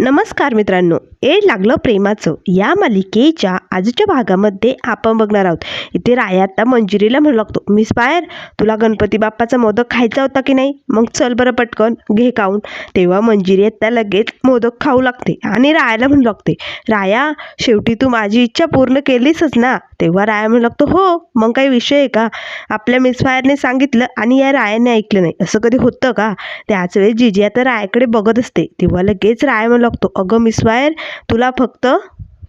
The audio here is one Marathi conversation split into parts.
नमस्कार मित्रांनो. ए लागलं प्रेमाचं. या मालिकेच्या आजच्या भागामध्ये आपण बघणार आहोत. इथे राया आता मंजिरीला म्हणू लागतो मिस पायर तुला गणपती बाप्पाचा मोदक खायचा होता की नाही? मग चल बरं पटकन घे खाऊन. तेव्हा मंजिरी आता लगेच मोदक खाऊ लागते आणि रायाला म्हणू लागते राया शेवटी तू माझी इच्छा पूर्ण केलीसच ना? तेव्हा राया म्हणू लागतो हो मग काही विषय आहे का? आपल्या मिस फायरने सांगितलं आणि या रायाने ऐकलं नाही. असं कधी होतं का? त्याच वेळेस जिजी आता रायाकडे बघत असते. तेव्हा लगेच राया म्हणू लागतो अगं मिस फायर तुला फक्त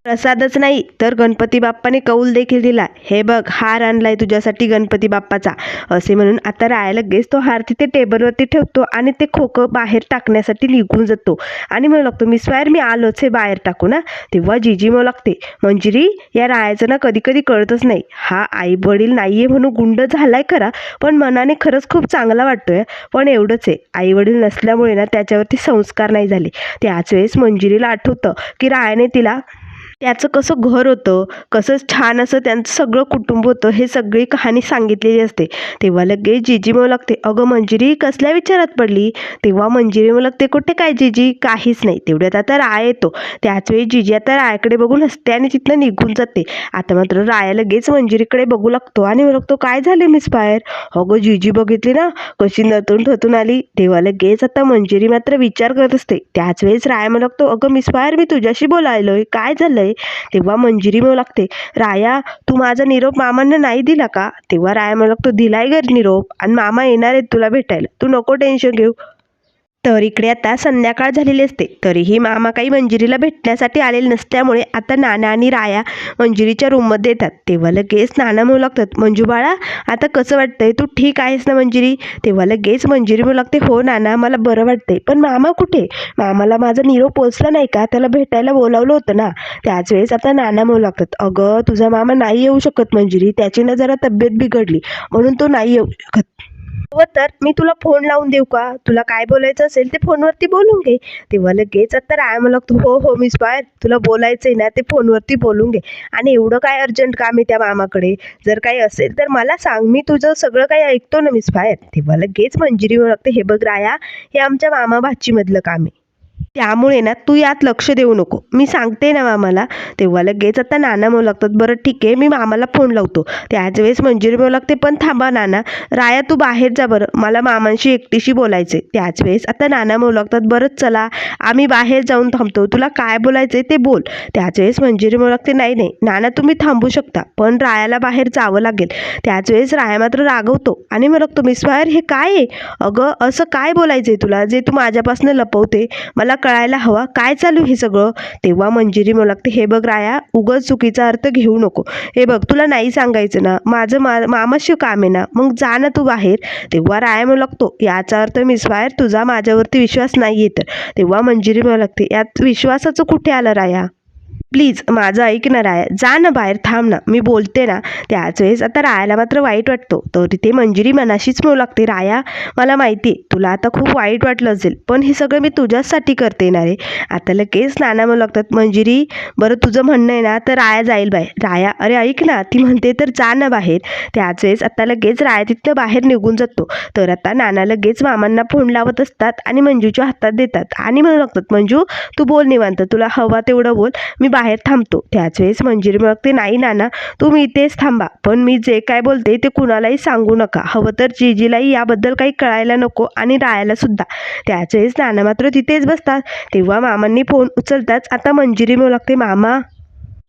प्रसादच नाही तर गणपती बाप्पाने कौल देखील दिला. हे बघ हार आणलाय तुझ्यासाठी गणपती बाप्पाचा. असे म्हणून आता राया लगेच तो हार तिथे टेबलवरती ठेवतो आणि ते खोकं बाहेर टाकण्यासाठी निघून जातो. आणि म्हणू लागतो मी फायर मी आलोच हे बाहेर टाकू ना तेव्हा जिजी म्हणू लागते मंजिरी या रायाचं ना कधी कधी कळतच नाही. हा आई वडील नाहीये म्हणून गुंड झालाय खरा पण मनाने खरंच खूप चांगला वाटतोय. पण एवढंच आहे. आई वडील नसल्यामुळे ना त्याच्यावरती संस्कार नाही झाले. त्याच वेळेस मंजिरीला आठवतं की रायाने तिला त्याचं कसं घर होतं कसं छान असं त्यांचं सगळं कुटुंब होतं हे सगळी कहाणी सांगितलेली असते. तेव्हा लगेच जिजी मला लागते अगं मंजिरी कसल्या विचारात पडली? तेव्हा मंजिरी मग लागते कुठे काय जिजी? काहीच नाही. तेवढ्यात आता राय येतो. त्याच वेळी जिजी आता रायाकडे बघून हसते आणि तिथनं निघून जाते. आता मात्र राया लगेच मंजिरीकडे बघू लागतो आणि म्हणू लागतो काय झाले मिस बाहेर? अगं जिजी बघितली ना कशी नतून ठतून आली. तेव्हा लगेच आता मंजिरी मात्र विचार करत असते. त्याच वेळेस राया म्हणू लागतो अगं मिस बाहेर मी तुझ्याशी बोलायलोय. काय झालंय? तेव्हा मंजिरी मिळू लागते. राया तू माझा निरोप मामांना नाही दिला का? तेव्हा राया म्हणू लागतो दिलाय गर निरोप आणि मामा येणार आहेत तुला भेटायला. तू नको टेन्शन घेऊ. तर इकडे आता संध्याकाळ झालेली असते. तरीही मामा काही मंजिरीला भेटण्यासाठी आलेले नसल्यामुळे आता नाना आणि राया मंजिरीच्या रूममध्ये येतात. तेव्हा लगेच नाना म्हणू लागतात मंजू बाळा आता कसं वाटतंय? तू ठीक आहेस ना मंजिरी? तेव्हा लगेच मंजिरी म्हणू लागते हो नाना मला बरं वाटतंय. पण मामा कुठे? मामाला माझा निरोप पोचला नाही का? त्याला भेटायला बोलावलं होतं ना. त्याच वेळेस आता नाना म्हणू लागतात अगं तुझा मामा नाही येऊ शकत मंजिरी. त्याची ना जरा तब्येत बिघडली. म्हणून तो नाही येऊ शकत. हो तर मी तुला फोन लावून देऊ का? तुला काय बोलायचं असेल ते फोनवरती बोलून घे. तेव्हा लगेच तर आय मला हो हो मिस पायर तुला बोलायचंय ना ते फोनवरती बोलून घे. आणि एवढं काय अर्जंट काम आहे त्या मामाकडे? जर काही असेल तर मला सांग. मी तुझं सगळं काही ऐकतो ना मिस पायर तेव्हा लगेच मंजिरी लागते हे बघ राया हे आमच्या मामा भाचीमधलं काम आहे. त्यामुळे ना तू यात लक्ष देऊ नको. मी सांगते ना मामाला. तेव्हा लगेच आता नाना म्हणू लागतात बरं ठीक आहे मी मामाला फोन लावतो. त्याच वेळेस मंजिरी म्हणू लागते पण थांबा नाना राया तू बाहेर जा बरं मला मामांशी एकटीशी बोलायचे त्याच वेळेस आता नाना म्हणू लागतात बरंच चला आम्ही बाहेर जाऊन थांबतो तुला काय बोलायचे ते बोल. त्याच वेळेस मंजिरी म्हणू लागते नाही नाही नाना तुम्ही थांबू शकता पण रायाला बाहेर जावं लागेल. त्याच वेळेस राया मात्र रागवतो आणि म्हणू लागतो मिस बाहेर हे काय आहे? अगं असं काय बोलायचं आहे तुला जे तू माझ्यापासून लपवते? मला कळायला हवा काय चालू हे सगळं? तेव्हा मंजिरी म्हणू लागते हे बघ राया उगाच चुकीचा अर्थ घेऊ नको. हे बघ तुला नाही सांगायचं ना माझं मा मामाशी काम आहे ना मग जा ना तू बाहेर. तेव्हा राया म्हणू लागतो याचा अर्थ मिस मिसफायर तुझा माझ्यावरती विश्वास नाही येत तेव्हा मंजिरी म्हणू लागते यात विश्वासाचं कुठे आलं राया? प्लीज माझं ऐक ना राया जा ना बाहेर थांब ना. मी बोलते ना. त्याच वेळेस आता रायाला मात्र वाईट वाटतो. तर तिथे मंजिरी मनाशीच मिळू लागते. राया मला माहिती आहे तुला आता खूप वाईट वाटलं असेल पण हे सगळं मी तुझ्याचसाठी करते ना रे. आता लगेच नाना म्हणू लागतात मंजिरी बरं तुझं म्हणणं आहे ना तर राया जाईल बाहेर. राया अरे ऐक ना ती म्हणते तर जा ना बाहेर. त्याच वेळेस आता लगेच राया तिथनं बाहेर निघून जातो. तर आता नाना लगेच मामांना फोन लावत असतात आणि मंजूच्या हातात देतात. आणि म्हणू लागतात मंजू तू बोल निवांत. तुला हवा तेवढं बोल. मी बाहेर थांबतो. त्याच वेळेस मंजिरी म्हणते नाही नाना तुम्ही इथेच थांबा. पण मी जे काय बोलते ते कुणालाही सांगू नका. हवं तर जीजीलाही याबद्दल काही कळायला नको आणि राहायला सुद्धा. त्याच वेळेस नाना मात्र तिथेच बसतात. तेव्हा मामांनी फोन उचलताच आता मंजिरी म्हणू लागते मामा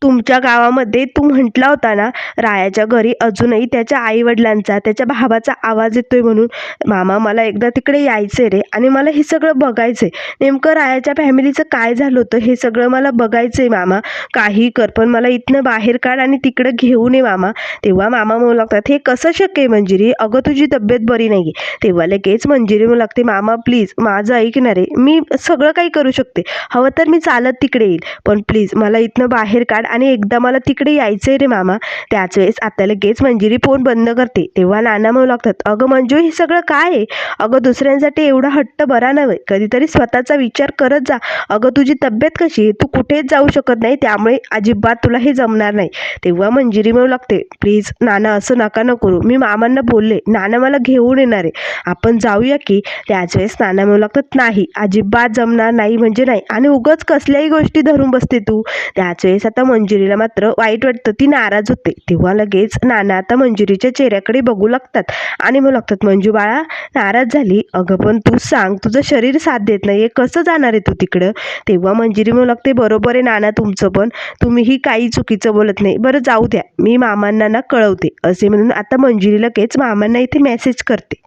तुमच्या गावामध्ये तू म्हटला होता ना रायाच्या घरी अजूनही त्याच्या आईवडिलांचा त्याच्या भावाचा आवाज येतोय म्हणून मामा मला एकदा तिकडे यायचं रे आणि मला हे सगळं बघायचं आहे नेमकं रायाच्या फॅमिलीचं काय झालं होतं हे सगळं मला बघायचं आहे मामा. काही कर पण मला इथनं बाहेर काढ आणि तिकडं घेऊन ये मामा. तेव्हा मामा म्हणू लागतात हे कसं शक्य आहे मंजिरी? अगं तुझी तब्येत बरी नाही आहे तेव्हा लगेच मंजिरी म्हणू लागते मामा प्लीज माझं ऐकणार आहे मी सगळं काही करू शकते. हवं तर मी चालत तिकडे येईल. पण प्लीज मला इथनं बाहेर काढ आणि एकदा मला तिकडे यायचं आहे रे मामा. त्याच वेळेस आता लगेच मंजिरी फोन बंद करते. तेव्हा नाना म्हणू लागतात अगं मंजू हे सगळं काय आहे? अगं दुसऱ्यांसाठी एवढा हट्ट बरा नव्हे. कधीतरी स्वतःचा विचार करत जा. अगं तुझी तब्येत कशी आहे? तू कुठेच जाऊ शकत नाही. त्यामुळे अजिबात तुला हे जमणार नाही. तेव्हा मंजिरी म्हणू लागते प्लीज नाना असं नका न करू. मी मामांना बोलले. नाना मला घेऊन येणार आहे. आपण जाऊया की? त्याच वेळेस नाना म्हणू लागतात नाही अजिबात जमणार नाही म्हणजे नाही. आणि उगच कसल्याही गोष्टी धरून बसते तू. त्याच वेळेस आता मंजिरीला मात्र वाईट वाटतं. ती नाराज होते. तेव्हा लगेच नाना आता मंजुरीच्या चेहऱ्याकडे बघू लागतात. आणि म्हणू लागतात मंजू बाळा नाराज झाली. अगं पण तू सांग तुझं शरीर साथ देत नाही कसं जाणार आहे तू तिकडं? तेव्हा मंजिरी म्हणू लागते बरोबर आहे नाना तुमचं पण. तुम्हीही काही चुकीचं बोलत नाही. बरं जाऊ द्या. मी मामांना ना कळवते. असे म्हणून आता मंजिरी लगेच मामांना इथे मेसेज करते.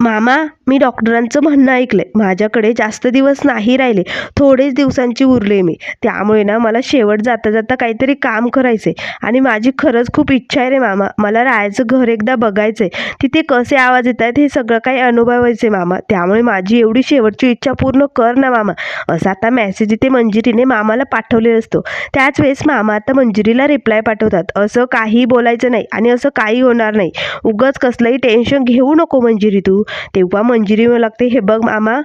मामा मी डॉक्टरांचं म्हणणं ऐकलं आहे माझ्याकडे जास्त दिवस नाही राहिले. थोडेच दिवसांची उरले मी. त्यामुळे ना मला शेवट जाता जाता काहीतरी काम करायचंय. आणि माझी खरंच खूप इच्छा आहे रे मामा. मला राहायचं घर एकदा बघायचं आहे तिथे कसे आवाज येत आहेत हे सगळं काही अनुभवायचे मामा. त्यामुळे माझी एवढी शेवटची इच्छा पूर्ण कर ना मामा. असा आता मेसेज इथे मंजिरीने मामाला पाठवले असतो. त्याच वेळेस मामा आता मंजिरीला रिप्लाय पाठवतात. असं काही बोलायचं नाही आणि असं काही होणार नाही. उगाच कसलंही टेन्शन घेऊ नको मंजिरी तू. तेव्हा मंजिरी लागते. हे बघ मामा.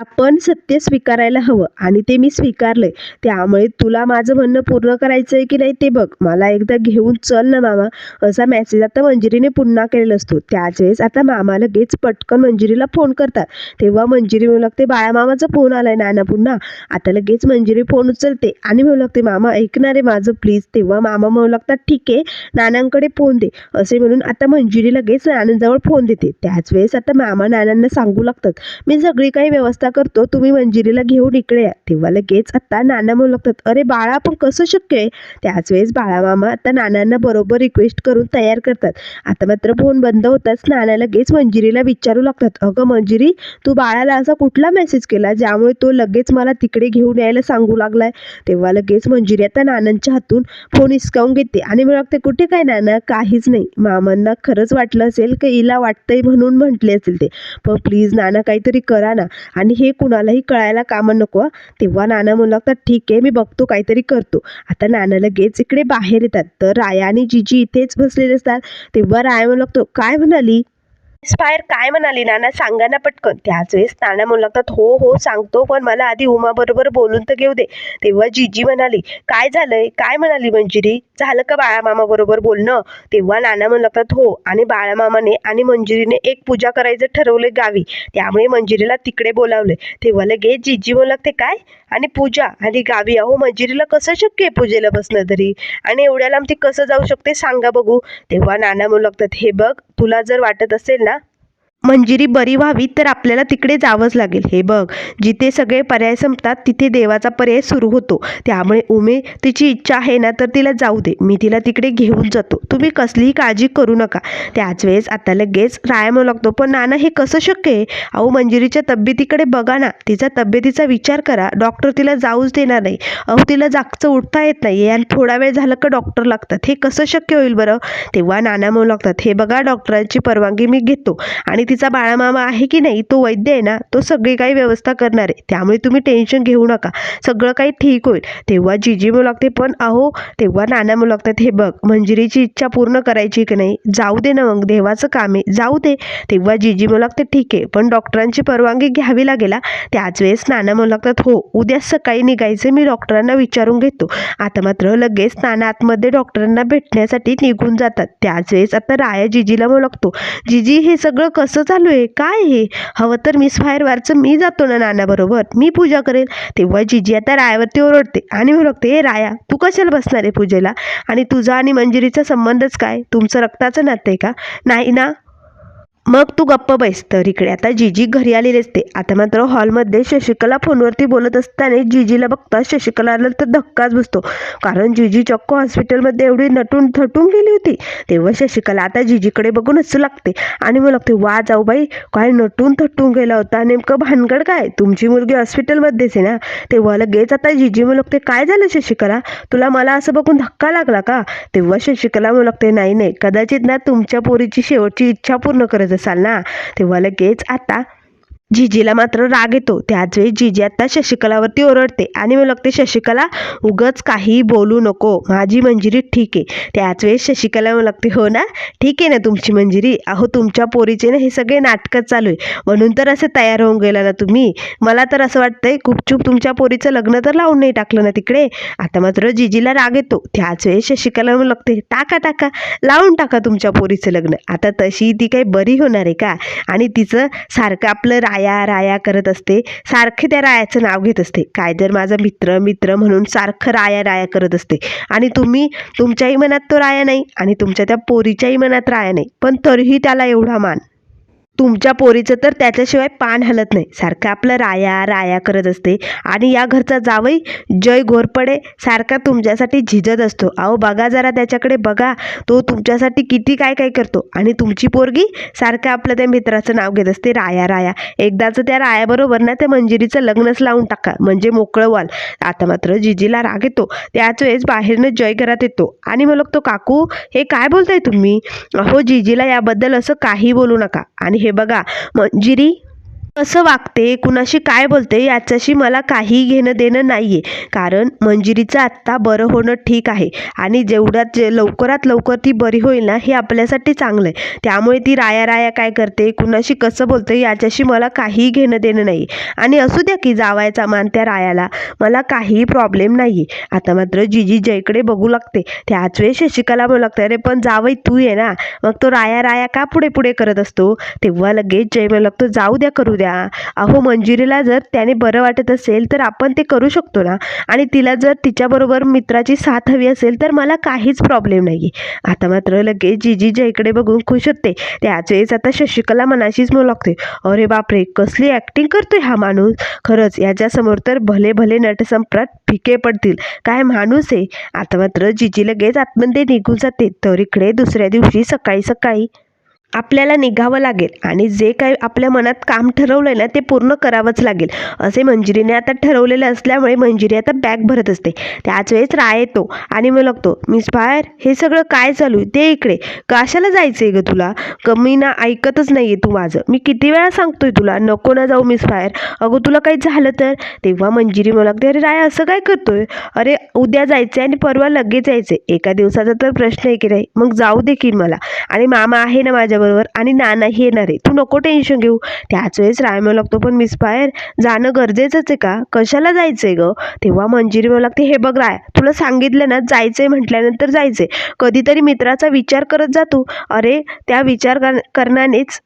आपण सत्य स्वीकारायला हवं आणि ते मी स्वीकारलंय. त्यामुळे तुला माझं म्हणणं पूर्ण करायचं आहे की नाही ते बघ. मला एकदा घेऊन चल ना मामा. असा मेसेज आता मंजिरीने पुन्हा केलेला असतो. त्याच वेळेस आता मामा लगेच पटकन मंजिरीला फोन करतात. तेव्हा मंजिरी म्हणू लागते बाळा मामाचा फोन आलाय नाना पुन्हा. आता लगेच मंजिरी फोन उचलते आणि म्हणू लागते मामा ऐकणार आहे माझं प्लीज तेव्हा मामा म्हणू लागतात ठीक आहे नानांकडे फोन दे. असे म्हणून आता मंजिरी लगेच नानांजवळ फोन देते. त्याच वेळेस आता मामा नानांना सांगू लागतात मी सगळी काही व्यवस्था करतो तुम्ही मंजिरीला घेऊन इकडे या. तेव्हा लगेच आता नाना म्हणू लागतात अरे बाळा पण कसं शक्य आहे? त्याच वेळेस बाळा मामा आता नानांना बरोबर रिक्वेस्ट करून तयार करतात. आता मात्र फोन बंद होताच नाना लगेच मंजिरीला विचारू लागतात अगं मंजिरी तू बाळाला असा कुठला मेसेज केला ज्यामुळे तो लगेच मला तिकडे घेऊन यायला सांगू लागलाय? तेव्हा लगेच मंजिरी आता नानांच्या हातून फोन हिसकावून घेते आणि मला वाटते कुठे काय नाना? काहीच नाही. मामांना खरंच वाटलं असेल की हिला वाटतंय म्हणून म्हटले असेल ते. पण प्लीज नाना काहीतरी करा ना. आणि हे कुणालाही कळायला कामं नको तेव्हा नाना म्हणू लागतात ठीक आहे मी बघतो काहीतरी करतो. आता नाना लगेच इकडे बाहेर येतात. तर राया आणि जिजी इथेच बसलेले असतात. तेव्हा राया म्हणू लागतो काय म्हणाली? इन्स्पायर काय म्हणाली नाना? सांगा ना पटकन. त्याच वेळेस नाना म्हणू लागतात हो हो सांगतो पण मला आधी उमाबरोबर बोलून तर घेऊ दे. तेव्हा जिजी म्हणाली काय झालंय? काय म्हणाली मंजिरी? झालं का बाळामामा बरोबर बोलणं? तेव्हा नाना म्हणू लागतात हो आणि बाळामामाने आणि मंजिरीने एक पूजा करायचं ठरवले गावी. त्यामुळे मंजिरीला तिकडे बोलावले तेव्हा लगेच जिजी म्हणू लागते काय? आणि पूजा आणि गावी अहो मंजिरीला कसं शक्य आहे पूजेला बसणं तरी? आणि एवढ्या लांब ती कसं जाऊ शकते? सांगा बघू. तेव्हा नाना म्हणू लागतात हे बघ तुला जर वाटत असेल ना मंजिरी बरी व्हावी तर आपल्याला तिकडे जावंच लागेल. हे बघ जिथे सगळे पर्याय संपतात तिथे देवाचा पर्याय सुरू होतो. त्यामुळे उमे तिची इच्छा आहे ना तर तिला जाऊ दे. मी तिला तिकडे घेऊन जातो. तुम्ही कसलीही काळजी करू नका. त्याच वेळेस आता लगेच राया म्हणू लागतो. पण नाना हे कसं शक्य आहे? अहो मंजिरीच्या तब्येतीकडे बघा ना. तिचा तब्येतीचा विचार करा. डॉक्टर तिला जाऊच देणार नाही. अहो तिला जागचं उठता येत नाही आणि थोडा वेळ झालं का डॉक्टर लागतात. हे कसं शक्य होईल बरं? तेव्हा नाना म्हणू लागतात हे बघा डॉक्टरांची परवानगी मी घेतो. आणि तिचा बाळामामा आहे की नाही तो वैद्य आहे ना तो सगळी काही व्यवस्था करणार आहे. त्यामुळे तुम्ही टेन्शन घेऊ नका. सगळं काही ठीक होईल. तेव्हा जिजी म्हणू लागते पण अहो तेव्हा नाना मुलागतात लागतात हे बघ मंजिरीची इच्छा पूर्ण करायची की नाही जाऊ दे ना मग देवाचं काम आहे जाऊ दे. तेव्हा जिजी म्हणू लागते ठीक आहे पण डॉक्टरांची परवानगी घ्यावी लागेल त्याच वेळेस नाना म्हणू लागतात हो उद्या सकाळी निघायचे मी डॉक्टरांना विचारून घेतो. आता मात्र लगेच नाना आतमध्ये डॉक्टरांना भेटण्यासाठी निघून जातात. त्याच वेळेस आता राया जिजीला म्हणू लागतो जिजी हे सगळं कसं चालू आहे. काय हे हवं तर मिस फायरवारचं मी जातो ना नानाबरोबर. मी पूजा करेल. तेव्हा जिजी आता रायावरती ओरडते आणि ओरडते हे राया तू कशाला बसणार आहे पूजेला? आणि तुझा आणि मंजिरीचा संबंधच काय? तुमचं रक्ताचं नातं आहे का? नाही ना. मग तू गप्प बैस तर इकडे. आता जिजी घरी आलेली असते. आता मात्र हॉलमध्ये शशिकला फोनवरती बोलत असताना जिजीला बघता शशिकलाला तर धक्काच बसतो. कारण जिजी चक्क हॉस्पिटलमध्ये एवढी नटून थटून गेली होती. तेव्हा शशिकला आता जिजीकडे बघून हसू लागते. आणि मग लागते वा जाऊ बाई काय नटून थटून गेला होता. नेमकं भानगड काय? तुमची मुलगी हॉस्पिटलमध्येच आहे ना? तेव्हा लगेच आता जिजी मग लागते काय झालं शशिकला? तुला मला असं बघून धक्का लागला का? तेव्हा शशिकला मग लागते नाही नाही. कदाचित ना तुमच्या पोरीची शेवटची इच्छा पूर्ण करत असाल ना. तेव्हा लगेच आता जिजीला मात्र राग येतो. त्याचवेळी जिजी आता शशिकलावरती ओरडते आणि मग लागते शशिकला उगच काही बोलू नको. माझी मंजिरी ठीक आहे. त्याच वेळेस शशिकला मग लागते हो ना? ठीक आहे ना तुमची मंजिरी? अहो तुमच्या पोरीचे ना हे सगळे नाटकं चालू आहे. म्हणून तर असं तयार होऊन गेला ना तुम्ही. मला तर असं वाटतंय गुपचूप तुमच्या पोरीचं लग्न तर लावून नाही टाकलं ना तिकडे? आता मात्र जिजीला राग येतो. त्याच वेळेस शशिकला मग लागते टाका टाका. लावून टाका तुमच्या पोरीचं लग्न. आता तशी ती काही बरी होणार आहे का? आणि तिचं सारखं आपलं राया राया करत असते. सारखे त्या रायाचं नाव घेत असते. काय जर माझा मित्र मित्र म्हणून सारखं राया राया करत असते. आणि तुम्ही तुमच्याही मनात तो राया नाही आणि तुमच्या त्या पोरीच्याही मनात राया नाही. पण तरीही त्याला एवढा मान. तुमच्या पोरीचं तर त्याच्याशिवाय पान हलत नाही. सारखं आपलं राया राया करत असते. आणि या घरचा जावई जय घोरपडे सारखा तुमच्यासाठी झिजत असतो. अहो बघा जरा त्याच्याकडे बघा. तो तुमच्यासाठी किती काय काय करतो. आणि तुमची पोरगी सारखं आपलं त्या मित्राचं नाव घेत असते राया राया. एकदाचं त्या रायाबरोबर ना त्या मंजिरीचं लग्नच लावून टाका. म्हणजे मोकळं व्हाल. आता मात्र जिजीला राग येतो. त्याच वेळेस बाहेरनं जय घरात येतो. आणि मग तो काकू हे काय बोलताय तुम्ही? अहो जिजीला याबद्दल असं काही बोलू नका. आणि हे बघा. मंजिरी कसं वागते कुणाशी काय बोलते याच्याशी मला काही घेणं देणं नाही आहे कारण मंजिरीचं आत्ता बरं होणं ठीक आहे आणि जेवढ्यात जे लवकरात लवकर ती बरी होईल ना हे आपल्यासाठी चांगलं आहे त्यामुळे ती राया राया काय करते कुणाशी कसं बोलते याच्याशी मला काही घेणं देणं नाही आणि असू द्या की जावायचा मान त्या रायाला मला काही प्रॉब्लेम नाही आहे आता मात्र जिजी जयकडे बघू लागते. त्याच वेळेस शशिकाला बोलू लागते अरे पण जावई तू आहे ना. मग तो राया राया का पुढे पुढे करत असतो? तेव्हा लगेच जय म्हणू लागतो जाऊ द्या करू द्या. अहो मंजिरीला जर त्याने बरं वाटत असेल तर आपण ते करू शकतो ना. आणि तिला जर तिच्याबरोबर मित्राची साथ हवी असेल तर मला काहीच प्रॉब्लेम नाही आहे आता मात्र लगेच जिजी जयकडे बघून खुश होते. त्याच वेळेस आता शशिकला मनाशीच म्हणू लागते अरे बापरे कसली ॲक्टिंग करतोय हा माणूस? खरंच याच्यासमोर तर भले भले नटसम्राट फिके पडतील. काय माणूस आहे? आता मात्र जिजी लगेच आतमध्ये निघून जाते. तर इकडे दुसऱ्या दिवशी सकाळी सकाळी आपल्याला निघावं लागेल आणि जे काही आपल्या मनात काम ठरवलं आहे ना ते पूर्ण करावंच लागेल. असे मंजिरीने आता ठरवलेलं असल्यामुळे मंजिरी आता बॅग भरत असते. त्याच वेळेस राय येतो आणि मग लागतो मिस बाहेर हे सगळं काय चालू आहे? ते इकडे. कशाला जायचं आहे गं तुला? कमी ना ऐकतच नाही आहे तू माझं. मी किती वेळा सांगतोय तुला नको ना जाऊ मिस बाहेर. अगं तुला काही झालं तर? तेव्हा मंजिरी मला लागते अरे राय असं काय करतोय? अरे उद्या जायचं आणि परवा लगेच यायचं एका दिवसाचा तर प्रश्न आहे की नाही? मग जाऊ दे की मला. आणि मामा आहे ना माझ्या माझ्याबरोबर आणि नानाही येणार आहे. तू नको टेन्शन घेऊ. त्याच वेळेस राय म्हणू लागतो पण मिस बाहेर जाणं गरजेचंच आहे का? कशाला जायचंय ग? तेव्हा मंजिरी म्हणू लागते हे बघ राय तुला सांगितलं ना जायचंय म्हटल्यानंतर जायचंय. कधीतरी मित्राचा विचार करत जा तू. अरे त्या विचार कर करण्यानेच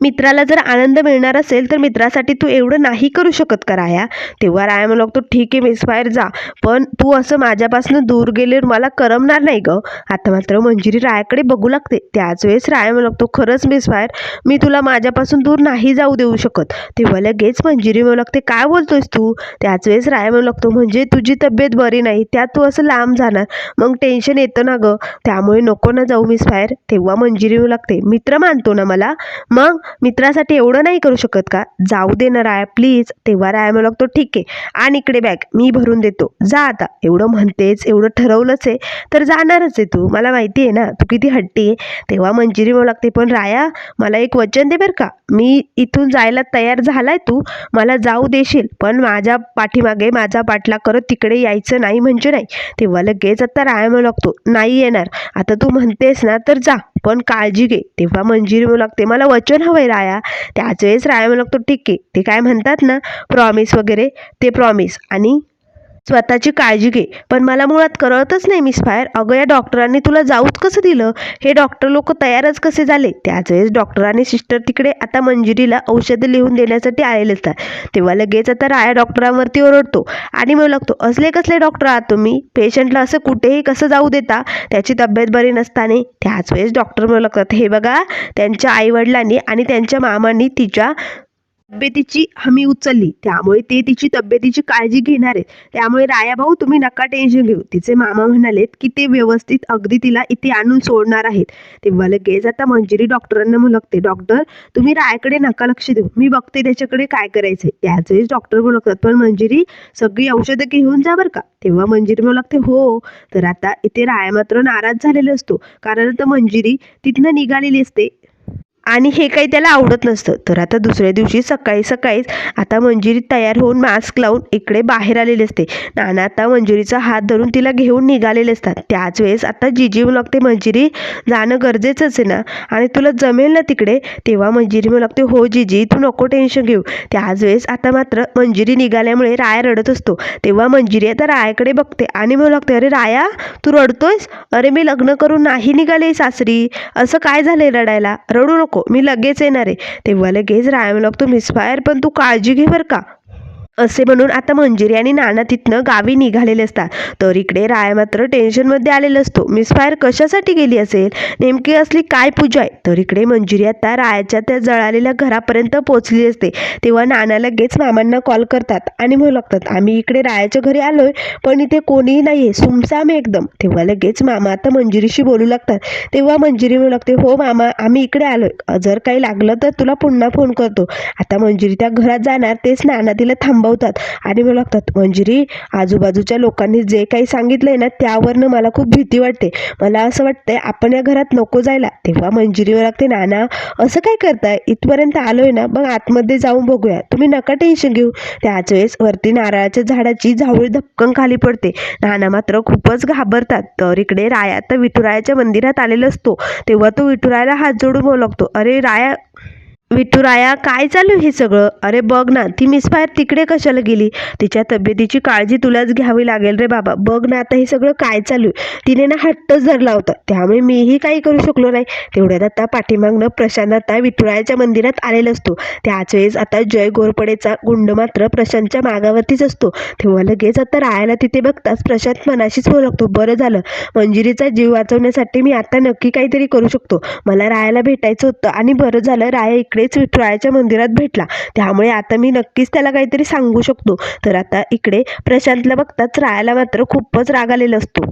मित्राला जर आनंद मिळणार असेल तर मित्रासाठी तू एवढं नाही करू शकत का राया तेव्हा राया म्हणू लागतो ठीक आहे मिस बाहेर जा. पण तू असं माझ्यापासून दूर गेल्यावर मला करमणार नाही ग. आता मात्र मंजिरी रायाकडे बघू लागते. त्याच वेळेस राया म्हणू लागतो खरंच मिस बाहेर. मी तुला माझ्यापासून दूर नाही जाऊ देऊ शकत. तेव्हा लगेच मंजिरी म्हणू लागते काय बोलतोयस तू? त्याच वेळेस राया म्हणू लागतो म्हणजे तुझी तब्येत बरी नाही. त्यात तू असं लांब जाणार. मग टेन्शन येतं ना गं. त्यामुळे नको ना जाऊ मिस बाहेर. तेव्हा मंजिरी म्हणू लागते मित्र मानतो ना मला? मग मित्रासाठी एवढं नाही करू शकत का? जाऊ दे ना राया प्लीज तेव्हा राया म्हणू लागतो ठीक आहे. आणि इकडे बॅग मी भरून देतो. जा आता. एवढं म्हणतेच एवढं ठरवलंच आहे. तर जाणारच आहे तू. मला माहिती आहे ना तू किती हट्टी आहे. तेव्हा मंजिरी म्हणू लागते पण राया मला एक वचन दे बरं का. मी इथून जायला तयार झालाय तू. मला जाऊ देशील पण माझ्या पाठीमागे माझा पाठला करत तिकडे यायचं नाही म्हणजे नाही. तेव्हा लगेच आता राया म्हणू लागतो नाही येणार. आता तू म्हणतेस ना तर जा. पण काळजी घे. तेव्हा मंजिरी म्हणू लागते मला वचन हवंय राया. त्याच वेळेस राया म्हणू लागतो ठीक आहे. ते काय म्हणतात ना प्रॉमिस वगैरे. ते प्रॉमिस आणि स्वतःची काळजी घे. पण मला मुळात कळतच नाही मिस फायर अगं या डॉक्टरांनी तुला जाऊच कसं दिलं? हे डॉक्टर लोक तयारच कसे झाले? त्याच वेळेस डॉक्टर आणि सिस्टर तिकडे आता मंजिरीला औषधं लिहून देण्यासाठी आलेले असतात. तेव्हा लगेच आता राया डॉक्टरांवरती ओरडतो आणि मग लागतो असले कसले डॉक्टर आहात तुम्ही? पेशंटला असं कुठेही कसं जाऊ देता? त्याची तब्येत बरी नसताना. त्याच वेळेस डॉक्टर म्हणू लागतात हे बघा त्यांच्या आईवडिलांनी आणि त्यांच्या मामांनी तिच्या तब्येतीची हमी उचलली. त्यामुळे ते तिची तब्येतीची काळजी घेणार आहेत. त्यामुळे राया भाऊ तुम्ही नका टेन्शन घेऊ. तिचे मामा म्हणालेत की ते व्यवस्थित अगदी तिला इथे आणून सोडणार आहेत. तेव्हा लगेच आता मंजिरी डॉक्टरांना मुलगते. लागते डॉक्टर तुम्ही रायाकडे नका लक्ष देऊ. मी बघते त्याच्याकडे काय करायचंय. त्याच वेळेस डॉक्टर म्हणू लागतात पण मंजिरी सगळी औषधं घेऊन जा बरं का. तेव्हा मंजिरी म्हणू लागते हो. तर आता इथे राया मात्र नाराज झालेला असतो. कारण आता मंजिरी तिथनं निघालेली असते. आणि हे काही त्याला आवडत नसतं. तर आता दुसऱ्या दिवशी सकाळी सकाळीच आता मंजिरी तयार होऊन मास्क लावून इकडे बाहेर आलेली असते. नाना आता मंजिरीचा हात धरून तिला घेऊन निघालेले असतात. त्याच वेळेस आता जिजी लागते मंजिरी जाणं गरजेचंच आहे ना? आणि तुला जमेल ना तिकडे? तेव्हा मंजिरी म्हणू लागते हो जिजी तू नको टेन्शन घेऊ. त्याच वेळेस आता मात्र मंजिरी निघाल्यामुळे राया रडत असतो. तेव्हा मंजिरी आता रायाकडे बघते आणि म्हणू लागते अरे राया तू रडतोयस? अरे मी लग्न करून नाही निघाले सासरी. असं काय झालंय रडायला? रडू नको. हो, मी लगेच येणार आहे. तेव्हा लगेच राया म्हणू मिस मिसफायर पण तू काळजी घे बरं का. असे म्हणून आता मंजिरी आणि नाना तिथनं गावी निघालेले असतात. तर इकडे राया मात्र टेन्शनमध्ये आलेला असतो. मिसफायर कशासाठी गेली असेल? नेमकी असली काय पूजा आहे? तर इकडे मंजिरी आता रायाच्या त्या जळालेल्या घरापर्यंत पोचली असते. तेव्हा नाना लगेच मामांना कॉल करतात आणि म्हणू लागतात आम्ही इकडे रायाच्या घरी आलोय पण इथे कोणीही नाही आहे सुमसाम आहे एकदम. तेव्हा लगेच मामा आता मंजिरीशी बोलू लागतात. तेव्हा मंजिरी म्हणू लागते हो मामा आम्ही इकडे आलोय. जर काही लागलं तर तुला पुन्हा फोन करतो. आता मंजिरी त्या घरात जाणार तेच नाना तिला थांबवतात. आणि मला लागतात मंजिरी आजूबाजूच्या लोकांनी जे काही सांगितलंय ना त्यावरनं मला खूप भीती वाटते. मला असं वाटतंय आपण या घरात नको जायला. तेव्हा मंजिरी लागते नाना असं काय करताय? इथपर्यंत आलोय ना मग आतमध्ये जाऊन बघूया. तुम्ही नका टेन्शन घेऊ. त्याच वेळेस वरती नारळाच्या झाडाची झावळी धपकन खाली पडते. नाना मात्र खूपच घाबरतात. तर इकडे राया तर विठुरायाच्या मंदिरात आलेला असतो. तेव्हा तो विठुरायाला हात जोडून बोलू लागतो अरे राया विठुराया काय चालू हे सगळं? अरे बघ ना ती मिसफायर तिकडे कशाला गेली? तिच्या तब्येतीची काळजी तुलाच घ्यावी लागेल रे बाबा. बघ ना आता हे सगळं काय चालू आहे. तिने ना हट्टच धरला होता. त्यामुळे मीही काही करू शकलो नाही. तेवढ्यात आता पाठीमागनं प्रशांत आता विठुरायाच्या मंदिरात आलेला असतो. त्याच वेळेस आता जय गोरपडेचा गुंड मात्र प्रशांतच्या मागावरतीच असतो. तेव्हा लगेच आता रायाला तिथे बघताच प्रशांत मनाशीच होऊ लागतो बरं झालं. मंजिरीचा जीव वाचवण्यासाठी मी आता नक्की काहीतरी करू शकतो. मला रायाला भेटायचं होतं आणि बरं झालं. राया इकडेच विठुरायाच्या मंदिरात भेटला. त्यामुळे आता मी नक्कीच त्याला काहीतरी सांगू शकतो. तर आता इकडे प्रशांतला बघताच रायाला मात्र खूपच राग आलेला असतो.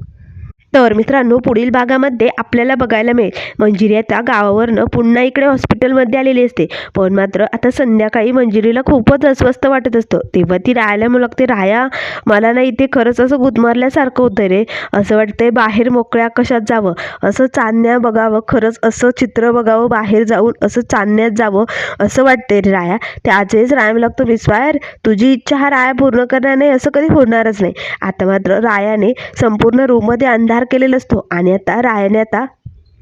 तर मित्रांनो पुढील भागामध्ये आपल्याला बघायला मिळेल. मंजिरी आता गावावरनं पुन्हा इकडे हॉस्पिटलमध्ये आलेली असते. पण मात्र आता संध्याकाळी मंजिरीला खूपच अस्वस्थ वाटत असतं. तेव्हा ती राहायला मग लागते राया मला ना इथे खरंच असं गुदमरल्यासारखं होतं रे. असं वाटतंय बाहेर मोकळ्या आकाशात जावं. असं चांदण्या बघावं खरंच असं चित्र बघावं बाहेर जाऊन असं चांदण्यात जावं असं वाटतंय रे राया. त्याचेच वेळेस राया लागतो विस्वायर तुझी इच्छा हा राया पूर्ण करणार नाही असं कधी होणारच नाही. आता मात्र रायाने संपूर्ण रूममध्ये अंधार केलेला असतो. आणि आता रायाने आता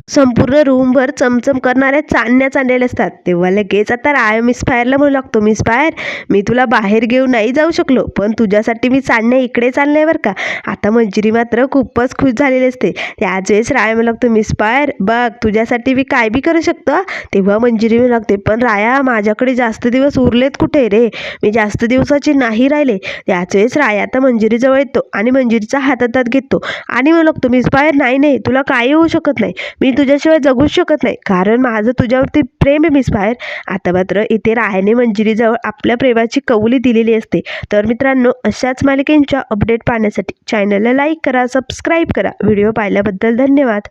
संपूर्ण रूमभर चमचम करणाऱ्या चांदण्या चांदलेल्या असतात. तेव्हा लगेच आता राय मिसफायरला म्हणू लागतो मिसफायर मी तुला बाहेर घेऊन नाही जाऊ शकलो पण तुझ्यासाठी मी चांदण्या इकडे चालले बरं का. आता मंजिरी मात्र खूपच खुश झालेली असते. त्याच वेळेस राय म्हणू लागतो मिसफायर बघ तुझ्यासाठी मी काय बी करू शकतो तेव्हा मंजिरी म्हणू लागते पण राया माझ्याकडे जास्त दिवस उरलेत कुठे रे? मी जास्त दिवसाची नाही राहिले. त्याच वेळेस राया आता मंजिरीजवळ येतो आणि मंजिरीचा हात हातात घेतो आणि म्हणू लागतो मिसफायर नाही नाही तुला काही होऊ शकत नाही. मी तुझ्याशिवाय जगूच शकत नाही. कारण माझं तुझ्यावरती प्रेम आहे मिस बाहेर आता मात्र इथे राहणे मंजिरीजवळ आपल्या प्रेमाची कवली दिलेली असते. तर मित्रांनो अशाच मालिकेंच्या अपडेट पाहण्यासाठी चॅनलला लाईक करा सबस्क्राईब करा. व्हिडिओ पाहिल्याबद्दल धन्यवाद.